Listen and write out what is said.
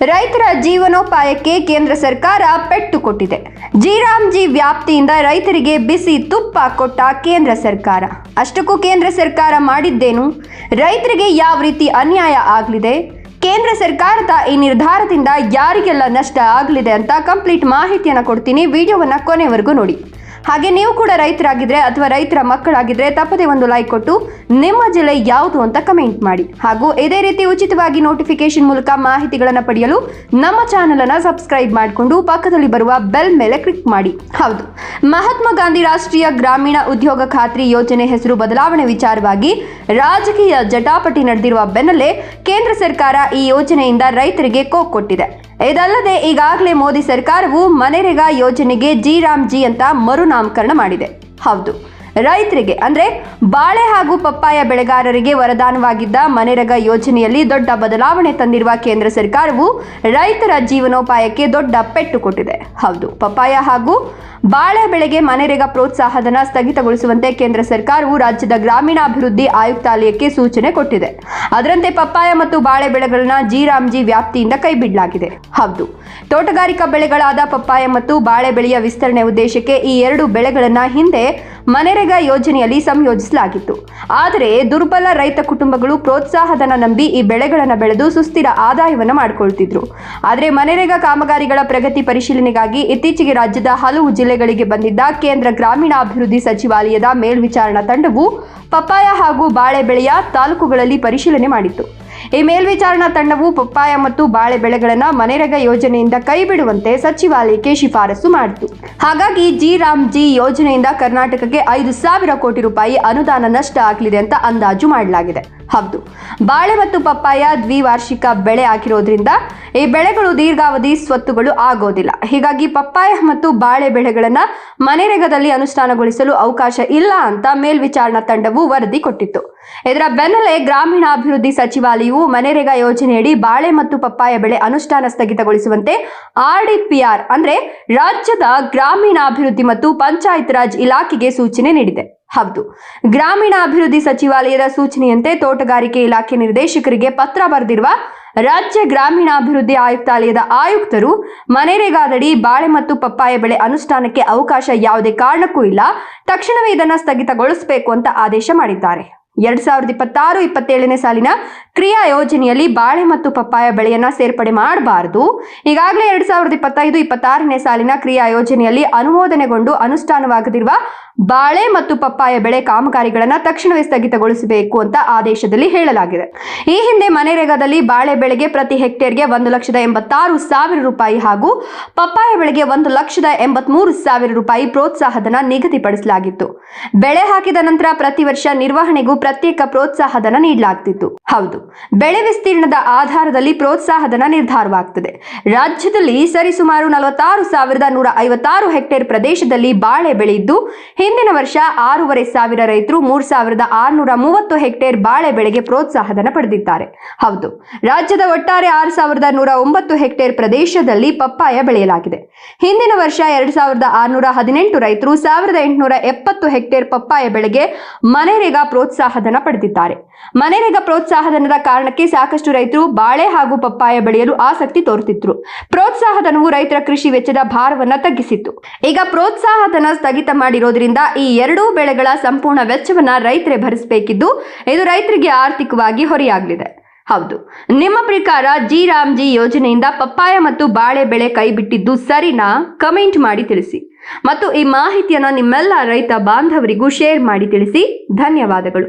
ರೈತರ ಜೀವನೋಪಾಯಕ್ಕೆ ಕೇಂದ್ರ ಸರ್ಕಾರ ಪೆಟ್ಟು ಕೊಟ್ಟಿದೆ. ಜಿರಾಮ್ಜಿ ವ್ಯಾಪ್ತಿಯಿಂದ ರೈತರಿಗೆ ಬಿಸಿ ತುಪ್ಪ ಕೊಟ್ಟ ಕೇಂದ್ರ ಸರ್ಕಾರ. ಅಷ್ಟಕ್ಕೂ ಕೇಂದ್ರ ಸರ್ಕಾರ ಮಾಡಿದ್ದೇನು? ರೈತರಿಗೆ ಯಾವ ರೀತಿ ಅನ್ಯಾಯ ಆಗಲಿದೆ? ಕೇಂದ್ರ ಸರ್ಕಾರದ ಈ ನಿರ್ಧಾರದಿಂದ ಯಾರಿಗೆಲ್ಲ ನಷ್ಟ ಆಗಲಿದೆ ಅಂತ ಕಂಪ್ಲೀಟ್ ಮಾಹಿತಿಯನ್ನು ಕೊಡ್ತೀನಿ. ವಿಡಿಯೋವನ್ನು ಕೊನೆವರೆಗೂ ನೋಡಿ. ಹಾಗೆ ನೀವು ಕೂಡ ರೈತರಾಗಿದ್ರೆ ಅಥವಾ ರೈತರ ಮಕ್ಕಳಾಗಿದ್ರೆ ತಪ್ಪದೆ ಒಂದು ಲೈಕ್ ಕೊಟ್ಟು ನಿಮ್ಮ ಜಿಲ್ಲೆ ಯಾವುದು ಅಂತ ಕಮೆಂಟ್ ಮಾಡಿ. ಹಾಗೂ ಇದೇ ರೀತಿ ಉಚಿತವಾಗಿ ನೋಟಿಫಿಕೇಶನ್ ಮೂಲಕ ಮಾಹಿತಿಗಳನ್ನು ಪಡೆಯಲು ನಮ್ಮ ಚಾನೆಲ್ ಅನ್ನ ಸಬ್ಸ್ಕ್ರೈಬ್ ಮಾಡಿಕೊಂಡು ಪಕ್ಕದಲ್ಲಿ ಬರುವ ಬೆಲ್ ಮೇಲೆ ಕ್ಲಿಕ್ ಮಾಡಿ. ಹೌದು. ಮಹಾತ್ಮ ಗಾಂಧಿ ರಾಷ್ಟ್ರೀಯ ಗ್ರಾಮೀಣ ಉದ್ಯೋಗ ಖಾತ್ರಿ ಯೋಜನೆ ಹೆಸರು ಬದಲಾವಣೆ ವಿಚಾರವಾಗಿ ರಾಜಕೀಯ ಜಟಾಪಟಿ ನಡೆದಿರುವ ಬೆನ್ನಲ್ಲೇ ಕೇಂದ್ರ ಸರ್ಕಾರ ಈ ಯೋಜನೆಯಿಂದ ರೈತರಿಗೆ ಕೋಕ್ ಕೊಟ್ಟಿದೆ. ಇದಲ್ಲದೆ ಈಗಾಗಲೇ ಮೋದಿ ಸರ್ಕಾರವು ಮನೆರೆಗಾ ಯೋಜನೆಗೆ ಜಿ ರಾಮ್ ಜಿ ಅಂತ ಮರುನಾಮಕರಣ ಮಾಡಿದೆ. ಹೌದು. ರೈತರಿಗೆ, ಅಂದ್ರೆ ಬಾಳೆ ಹಾಗೂ ಪಪ್ಪಾಯ ಬೆಳೆಗಾರರಿಗೆ ವರದಾನವಾಗಿದ್ದ ಮನೆರಗ ಯೋಜನೆಯಲ್ಲಿ ದೊಡ್ಡ ಬದಲಾವಣೆ ತಂದಿರುವ ಕೇಂದ್ರ ಸರ್ಕಾರವು ರೈತರ ಜೀವನೋಪಾಯಕ್ಕೆ ದೊಡ್ಡ ಪೆಟ್ಟು ಕೊಟ್ಟಿದೆ. ಹೌದು, ಪಪ್ಪಾಯ ಹಾಗೂ ಬಾಳೆ ಬೆಳೆಗೆ ಮನೆರೆಗ ಪ್ರೋತ್ಸಾಹಧನ ಸ್ಥಗಿತಗೊಳಿಸುವಂತೆ ಕೇಂದ್ರ ಸರ್ಕಾರವು ರಾಜ್ಯದ ಗ್ರಾಮೀಣಾಭಿವೃದ್ಧಿ ಆಯುಕ್ತಾಲಯಕ್ಕೆ ಸೂಚನೆ ಕೊಟ್ಟಿದೆ. ಅದರಂತೆ ಪಪ್ಪಾಯ ಮತ್ತು ಬಾಳೆ ಬೆಳೆಗಳನ್ನ ಜಿರಾಮ್ಜಿ ವ್ಯಾಪ್ತಿಯಿಂದ ಕೈಬಿಡಲಾಗಿದೆ. ಹೌದು, ತೋಟಗಾರಿಕಾ ಬೆಳೆಗಳಾದ ಪಪ್ಪಾಯ ಮತ್ತು ಬಾಳೆ ಬೆಳೆಯ ವಿಸ್ತರಣೆ ಉದ್ದೇಶಕ್ಕೆ ಈ ಎರಡು ಬೆಳೆಗಳನ್ನ ಹಿಂದೆ ಮನೆರೆಗಾ ಯೋಜನೆಯಲ್ಲಿ ಸಂಯೋಜಿಸಲಾಗಿತ್ತು. ಆದರೆ ದುರ್ಬಲ ರೈತ ಕುಟುಂಬಗಳು ಪ್ರೋತ್ಸಾಹಧನ ನಂಬಿ ಈ ಬೆಳೆಗಳನ್ನು ಬೆಳೆದು ಸುಸ್ಥಿರ ಆದಾಯವನ್ನು ಮಾಡಿಕೊಳ್ತಿದ್ರು. ಆದರೆ ಮನೆರೆಗಾ ಕಾಮಗಾರಿಗಳ ಪ್ರಗತಿ ಪರಿಶೀಲನೆಗಾಗಿ ಇತ್ತೀಚೆಗೆ ರಾಜ್ಯದ ಹಲವು ಜಿಲ್ಲೆಗಳಿಗೆ ಬಂದಿದ್ದ ಕೇಂದ್ರ ಗ್ರಾಮೀಣಾಭಿವೃದ್ಧಿ ಸಚಿವಾಲಯದ ಮೇಲ್ವಿಚಾರಣಾ ತಂಡವು ಪಪ್ಪಾಯ ಹಾಗೂ ಬಾಳೆ ಬೆಳೆಯ ತಾಲೂಕುಗಳಲ್ಲಿ ಪರಿಶೀಲನೆ ಮಾಡಿತ್ತು. ಈ ಮೇಲ್ವಿಚಾರಣಾ ತಂಡವು ಪಪ್ಪಾಯ ಮತ್ತು ಬಾಳೆ ಬೆಳೆಗಳನ್ನು ಮನೆರಗ ಯೋಜನೆಯಿಂದ ಕೈಬಿಡುವಂತೆ ಸಚಿವಾಲಯಕ್ಕೆ ಶಿಫಾರಸು ಮಾಡಿತು. ಹಾಗಾಗಿ ಜಿ ರಾಮ್ ಜಿ ಯೋಜನೆಯಿಂದ ಕರ್ನಾಟಕಕ್ಕೆ ಐದು ಸಾವಿರ ಕೋಟಿ ರೂಪಾಯಿ ಅನುದಾನ ನಷ್ಟ ಆಗಲಿದೆ ಅಂತ ಅಂದಾಜು ಮಾಡಲಾಗಿದೆ. ಹೌದು. ಬಾಳೆ ಮತ್ತು ಪಪ್ಪಾಯ ದ್ವಿವಾರ್ಷಿಕ ಬೆಳೆ ಆಗಿರೋದ್ರಿಂದ ಈ ಬೆಳೆಗಳು ದೀರ್ಘಾವಧಿ ಸ್ವತ್ತುಗಳು ಆಗೋದಿಲ್ಲ. ಹೀಗಾಗಿ ಪಪ್ಪಾಯ ಮತ್ತು ಬಾಳೆ ಬೆಳೆಗಳನ್ನು ಮನೆರೆಗದಲ್ಲಿ ಅನುಷ್ಠಾನಗೊಳಿಸಲು ಅವಕಾಶ ಇಲ್ಲ ಅಂತ ಮೇಲ್ವಿಚಾರಣಾ ತಂಡವು ವರದಿ ಕೊಟ್ಟಿತ್ತು. ಇದರ ಬೆನ್ನಲ್ಲೇ ಗ್ರಾಮೀಣಾಭಿವೃದ್ಧಿ ಸಚಿವಾಲಯವು ಮನೆರೆಗಾ ಯೋಜನೆಯಡಿ ಬಾಳೆ ಮತ್ತು ಪಪ್ಪಾಯ ಬೆಳೆ ಅನುಷ್ಠಾನ ಸ್ಥಗಿತಗೊಳಿಸುವಂತೆ ಆರ್ಡಿಪಿಆರ್ ಅಂದ್ರೆ ರಾಜ್ಯದ ಗ್ರಾಮೀಣಾಭಿವೃದ್ಧಿ ಮತ್ತು ಪಂಚಾಯತ್ ರಾಜ್ ಇಲಾಖೆಗೆ ಸೂಚನೆ ನೀಡಿದೆ. ಹೌದು. ಗ್ರಾಮೀಣಾಭಿವೃದ್ಧಿ ಸಚಿವಾಲಯದ ಸೂಚನೆಯಂತೆ ತೋಟಗಾರಿಕೆ ಇಲಾಖೆ ನಿರ್ದೇಶಕರಿಗೆ ಪತ್ರ ಬರೆದಿರುವ ರಾಜ್ಯ ಗ್ರಾಮೀಣಾಭಿವೃದ್ಧಿ ಆಯುಕ್ತಾಲಯದ ಆಯುಕ್ತರು, ಮನೆರೆಗಾದಡಿ, ಬಾಳೆ ಮತ್ತು ಪಪ್ಪಾಯ ಬೆಳೆ ಅನುಷ್ಠಾನಕ್ಕೆ ಅವಕಾಶ ಯಾವುದೇ ಕಾರಣಕ್ಕೂ ಇಲ್ಲ, ತಕ್ಷಣವೇ ಇದನ್ನು ಸ್ಥಗಿತಗೊಳಿಸಬೇಕು ಅಂತ ಆದೇಶ ಮಾಡಿದ್ದಾರೆ. ಎರಡ್ ಸಾವಿರದ ಇಪ್ಪತ್ತಾರು ಇಪ್ಪತ್ತೇಳನೇ ಸಾಲಿನ ಕ್ರಿಯಾ ಯೋಜನೆಯಲ್ಲಿ ಬಾಳೆ ಮತ್ತು ಪಪ್ಪಾಯ ಬೆಳೆಯನ್ನ ಸೇರ್ಪಡೆ ಮಾಡಬಾರದು. ಈಗಾಗಲೇ ಎರಡ್ ಸಾವಿರದ ಇಪ್ಪತ್ತೈದು ಇಪ್ಪತ್ತಾರನೇ ಸಾಲಿನ ಕ್ರಿಯಾ ಯೋಜನೆಯಲ್ಲಿ ಅನುಮೋದನೆಗೊಂಡು ಅನುಷ್ಠಾನವಾಗದಿರುವ ಬಾಳೆ ಮತ್ತು ಪಪ್ಪಾಯ ಬೆಳೆ ಕಾಮಗಾರಿಗಳನ್ನ ತಕ್ಷಣವೇ ಸ್ಥಗಿತಗೊಳಿಸಬೇಕು ಅಂತ ಆದೇಶದಲ್ಲಿ ಹೇಳಲಾಗಿದೆ. ಈ ಹಿಂದೆ ಮನೆರೆಗಾದಲ್ಲಿ ಬಾಳೆ ಬೆಳೆಗೆ ಪ್ರತಿ ಹೆಕ್ಟೇರ್ಗೆ ಒಂದು ಲಕ್ಷದ ಎಂಬತ್ತಾರು ಸಾವಿರ ರೂಪಾಯಿ ಹಾಗೂ ಪಪ್ಪಾಯ ಬೆಳೆಗೆ ಒಂದು ಲಕ್ಷದ ಎಂಬತ್ಮೂರು ಸಾವಿರ ರೂಪಾಯಿ ಪ್ರೋತ್ಸಾಹಧನ ನಿಗದಿಪಡಿಸಲಾಗಿತ್ತು. ಬೆಳೆ ಹಾಕಿದ ನಂತರ ಪ್ರತಿ ವರ್ಷ ನಿರ್ವಹಣೆಗೂ ಪ್ರತ್ಯೇಕ ಪ್ರೋತ್ಸಾಹಧನ ನೀಡಲಾಗ್ತಿತ್ತು. ಹೌದು, ಬೆಳೆ ವಿಸ್ತೀರ್ಣದ ಆಧಾರದಲ್ಲಿ ಪ್ರೋತ್ಸಾಹಧನ ನಿರ್ಧಾರವಾಗ್ತದೆ. ರಾಜ್ಯದಲ್ಲಿ ಸರಿಸುಮಾರು ನಲವತ್ತಾರು ಸಾವಿರದ ನೂರ ಐವತ್ತಾರು ಹೆಕ್ಟೇರ್ ಪ್ರದೇಶದಲ್ಲಿ ಬಾಳೆ ಬೆಳೆಯಿದ್ದು, ಹಿಂದಿನ ವರ್ಷ ಆರೂವರೆ ಸಾವಿರ ರೈತರು ಮೂರ್ ಸಾವಿರದ ಆರುನೂರ ಮೂವತ್ತು ಹೆಕ್ಟೇರ್ ಬಾಳೆ ಬೆಳೆಗೆ ಪ್ರೋತ್ಸಾಹಧನ ಪಡೆದಿದ್ದಾರೆ. ಹೌದು, ರಾಜ್ಯದ ಒಟ್ಟಾರೆ ಆರು ಸಾವಿರದ ನೂರ ಒಂಬತ್ತು ಹೆಕ್ಟೇರ್ ಪ್ರದೇಶದಲ್ಲಿ ಪಪ್ಪಾಯ ಬೆಳೆಯಲಾಗಿದೆ. ಹಿಂದಿನ ವರ್ಷ ಎರಡ್ ಸಾವಿರದ ಆರುನೂರ ಹದಿನೆಂಟು ರೈತರು ಸಾವಿರದ ಎಂಟುನೂರ ಎಪ್ಪತ್ತು ಹೆಕ್ಟೇರ್ ಪಪ್ಪಾಯ ಬೆಳೆಗೆ ಮನೆರೆಗಾ ಪ್ರೋತ್ಸಾಹಧನ ಪಡೆದಿದ್ದಾರೆ. ಮನೆರೆಗಾ ಪ್ರೋತ್ಸಾಹಧನದ ಕಾರಣಕ್ಕೆ ಸಾಕಷ್ಟು ರೈತರು ಬಾಳೆ ಹಾಗೂ ಪಪ್ಪಾಯ ಬೆಳೆಯಲು ಆಸಕ್ತಿ ತೋರುತ್ತಿದ್ರು. ಪ್ರೋತ್ಸಾಹಧನವು ರೈತರ ಕೃಷಿ ವೆಚ್ಚದ ಭಾರವನ್ನ ತಗ್ಗಿಸಿತ್ತು. ಈಗ ಪ್ರೋತ್ಸಾಹಧನ ಸ್ಥಗಿತ ಮಾಡಿರೋದ್ರಿಂದ ಈ ಎರಡೂ ಬೆಳೆಗಳ ಸಂಪೂರ್ಣ ವೆಚ್ಚವನ್ನ ರೈತರೇ ಭರಿಸಬೇಕಿದ್ದು, ಇದು ರೈತರಿಗೆ ಆರ್ಥಿಕವಾಗಿ ಹೊರೆಯಾಗಲಿದೆ. ಹೌದು. ನಿಮ್ಮ ಪ್ರಕಾರ ಜಿ ರಾಮ್ಜಿ ಯೋಜನೆಯಿಂದ ಪಪ್ಪಾಯ ಮತ್ತು ಬಾಳೆ ಬೆಳೆ ಕೈಬಿಟ್ಟಿದ್ದು ಸರಿನಾ? ಕಮೆಂಟ್ ಮಾಡಿ ತಿಳಿಸಿ. ಮತ್ತು ಈ ಮಾಹಿತಿಯನ್ನು ನಿಮ್ಮೆಲ್ಲ ರೈತ ಬಾಂಧವರಿಗೂ ಶೇರ್ ಮಾಡಿ ತಿಳಿಸಿ. ಧನ್ಯವಾದಗಳು.